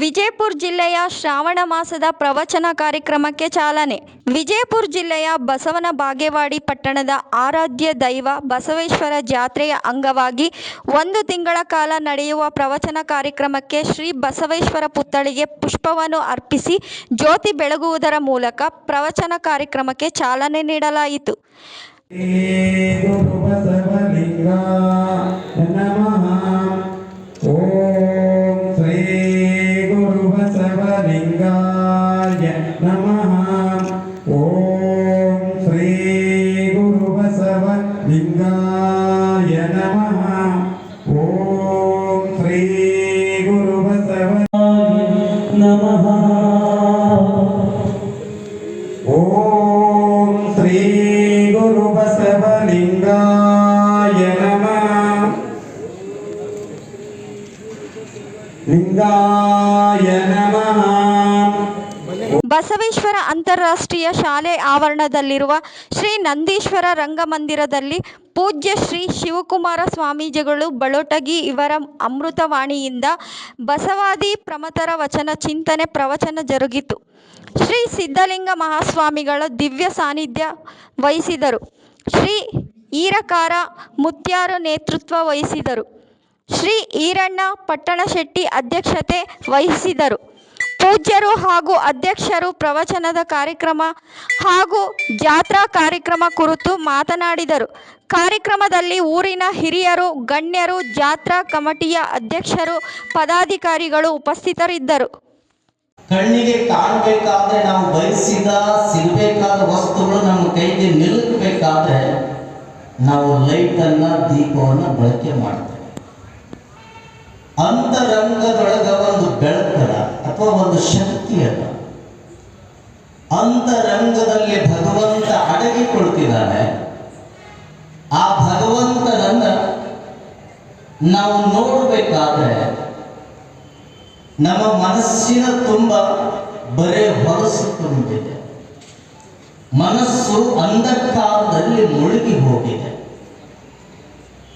ವಿಜಯಪುರ ಜಿಲ್ಲೆಯ ಶ್ರಾವಣ ಮಾಸದ ಪ್ರವಚನ ಕಾರ್ಯಕ್ರಮಕ್ಕೆ ಚಾಲನೆ. ವಿಜಯಪುರ ಜಿಲ್ಲೆಯ ಬಸವನ ಬಾಗೇವಾಡಿ ಪಟ್ಟಣದ ಆರಾಧ್ಯ ದೈವ ಬಸವೇಶ್ವರ ಜಾತ್ರೆಯ ಅಂಗವಾಗಿ ಒಂದು ತಿಂಗಳ ಕಾಲ ನಡೆಯುವ ಪ್ರವಚನ ಕಾರ್ಯಕ್ರಮಕ್ಕೆ ಶ್ರೀ ಬಸವೇಶ್ವರ ಪುತ್ಥಳಿಗೆ ಪುಷ್ಪವನ್ನು ಅರ್ಪಿಸಿ ಜ್ಯೋತಿ ಬೆಳಗುವುದರ ಮೂಲಕ ಪ್ರವಚನ ಕಾರ್ಯಕ್ರಮಕ್ಕೆ ಚಾಲನೆ ನೀಡಲಾಯಿತು. ನಮಃ ಬಸವೇಶ್ವರ ಅಂತಾರಾಷ್ಟ್ರೀಯ ಶಾಲೆ ಆವರಣದಲ್ಲಿರುವ ಶ್ರೀ ನಂದೀಶ್ವರ ರಂಗಮಂದಿರದಲ್ಲಿ ಪೂಜ್ಯ ಶ್ರೀ ಶಿವಕುಮಾರ ಸ್ವಾಮೀಜಿಗಳು ಬಳೋಟಗಿ ಇವರ ಅಮೃತವಾಣಿಯಿಂದ ಬಸವಾದಿ ಪ್ರಮತರ ವಚನ ಚಿಂತನೆ ಪ್ರವಚನ ಜರುಗಿತು. ಶ್ರೀ ಸಿದ್ಧಲಿಂಗ ಮಹಾಸ್ವಾಮಿಗಳ ದಿವ್ಯ ಸಾನ್ನಿಧ್ಯ ವಹಿಸಿದರು. ಶ್ರೀ ಈರಕಾರ ಮುತ್ಯಾರ ನೇತೃತ್ವ ವಹಿಸಿದರು. ಶ್ರೀ ಈರಣ್ಣ ಪಟ್ಟಣಶೆಟ್ಟಿ ಅಧ್ಯಕ್ಷತೆ ವಹಿಸಿದರು. ಪೂಜ್ಯರು ಹಾಗೂ ಅಧ್ಯಕ್ಷರು ಪ್ರವಚನದ ಕಾರ್ಯಕ್ರಮ ಹಾಗೂ ಜಾತ್ರಾ ಕಾರ್ಯಕ್ರಮ ಕುರಿತು ಮಾತನಾಡಿದರು. ಕಾರ್ಯಕ್ರಮದಲ್ಲಿ ಊರಿನ ಹಿರಿಯರು, ಗಣ್ಯರು, ಜಾತ್ರಾ ಕಮಿಟಿಯ ಅಧ್ಯಕ್ಷರು, ಪದಾಧಿಕಾರಿಗಳು ಉಪಸ್ಥಿತರಿದ್ದರು. ಕಣ್ಣಿಗೆ ಕಾಣಬೇಕಾದ್ರೆ ನಾವು ಬಯಸಿದ ಸಿಗಬೇಕಾದ ವಸ್ತುಗಳು ನಮ್ಮ ಕೈಗೆ ನಿಲ್ಲಬೇಕಾದ್ರೆ ನಾವು ಲೈಟನ್ನ, ದೀಪವನ್ನ ಬಳಕೆ ಮಾಡ್ತೇವೆ. ಅಂತರಂಗದೊಳಗ ಒಂದು ಬೆಳಕದ ಅಥವಾ ಒಂದು ಶಕ್ತಿ ಅದ ಅಂತರಂಗದಲ್ಲಿ ಭಗವಂತ ಅಡಗಿಕೊಳ್ತಿದ್ದಾನೆ, ಆ ಭಗವಂತನನ್ನ ನಾವು ನೋಡಬೇಕಾದ್ರೆ ನಮ್ಮ ಮನಸ್ಸಿನ ತುಂಬ ಬರೇ ಹೊಲಸು ತುಂಬಿದೆ. ಮನಸ್ಸು ಅಂಧಕಾರದಲ್ಲಿ ಮುಳುಗಿ ಹೋಗಿದೆ.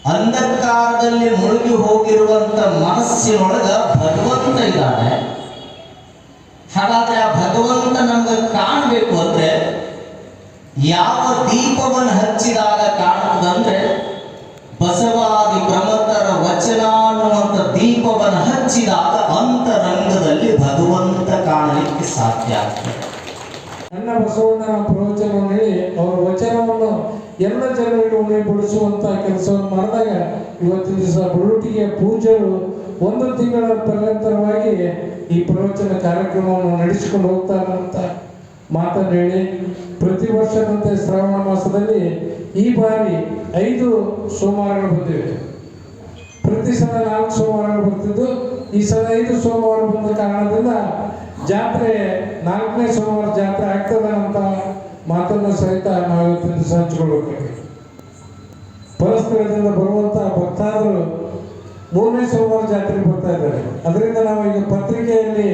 ಅಂಧಕಾರದಲ್ಲಿ ಮುಳುಗಿ ಹೋಗಿರುವಂತ ಮನಸ್ಸಿನೊಳಗ ಭಗವಂತ ಇದ್ದಾನೆ. ಹಾಗಾದ್ರೆ ಆ ಭಗವಂತ ನಮ್ಗೆ ಕಾಣಬೇಕು ಅಂದ್ರೆ ಯಾವ ದೀಪವನ್ನು ಹಚ್ಚಿದಾಗ ಕಾಣುವುದಂದ್ರೆ ಬಸವಾದಿ ಪ್ರಮತರ ವಚನ ಅನ್ನುವಂಥ ದೀಪವನ್ನು ಹಚ್ಚಿದಾಗ ಅಂತರಂಗದಲ್ಲಿ ಭಗವಂತ ಕಾಣಲಿಕ್ಕೆ ಸಾಧ್ಯ ಆಗ್ತದೆ. ನನ್ನ ಬಸವಣ್ಣನ ಪ್ರವಚನವನ್ನು ಎಲ್ಲ ಜನರಿಗೆ ಉಳಿಗೊಳಿಸುವಂತ ಕೆಲಸವನ್ನು ಮಾಡಿದಾಗ ಇವತ್ತಿನ ದಿವಸ ಬುರುಟಿಗೆ ಪೂಜೆಗಳು ಒಂದು ತಿಂಗಳ ಪರ್ಯಂತರವಾಗಿ ಈ ಪ್ರವಚನ ಕಾರ್ಯಕ್ರಮವನ್ನು ನಡೆಸಿಕೊಂಡು ಹೋಗ್ತಾರೆ ಅಂತ ಮಾತನ್ನು ಹೇಳಿ, ಪ್ರತಿ ವರ್ಷದಂತೆ ಶ್ರಾವಣ ಮಾಸದಲ್ಲಿ ಈ ಬಾರಿ ಐದು ಸೋಮವಾರಗಳು ಬಂದಿವೆ. ಪ್ರತಿ ಸಲ ನಾಲ್ಕು ಸೋಮವಾರಗಳು ಬರ್ತಿದ್ದು. ಈ ಸಲ ಐದು ಸೋಮವಾರ ಬಂದ ಕಾರಣದಿಂದ ಜಾತ್ರೆ ನಾಲ್ಕನೇ ಸೋಮವಾರ ಜಾತ್ರೆ ಆಗ್ತದೆ ಅಂತ ಮಾತನ್ನು ಸಹಿತ ನಾವು ಇವತ್ತಿನ ದಿವಸ ಹಂಚಿಕೊಳ್ಬೇಕು ಪರಸ್ಪರದಿಂದ ಬರುವಂತ ಭಕ್ತಾದರು ಮೂರನೇ ಸೋಮವಾರ ಜಾತ್ರೆಗೆ ಬರ್ತಾ ಇದ್ದಾರೆ. ಅದರಿಂದ ನಾವು ಈಗ ಪತ್ರಿಕೆಯಲ್ಲಿ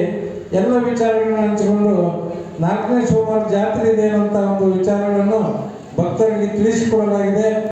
ಎಲ್ಲ ವಿಚಾರಗಳನ್ನು ಹಂಚಿಕೊಂಡು ನಾಲ್ಕನೇ ಸೋಮವಾರ ಜಾತ್ರೆ ಇದೆ ಅನ್ನುವಂಥ ಒಂದು ವಿಚಾರಗಳನ್ನು ಭಕ್ತರಿಗೆ ತಿಳಿಸಿಕೊಡಲಾಗಿದೆ.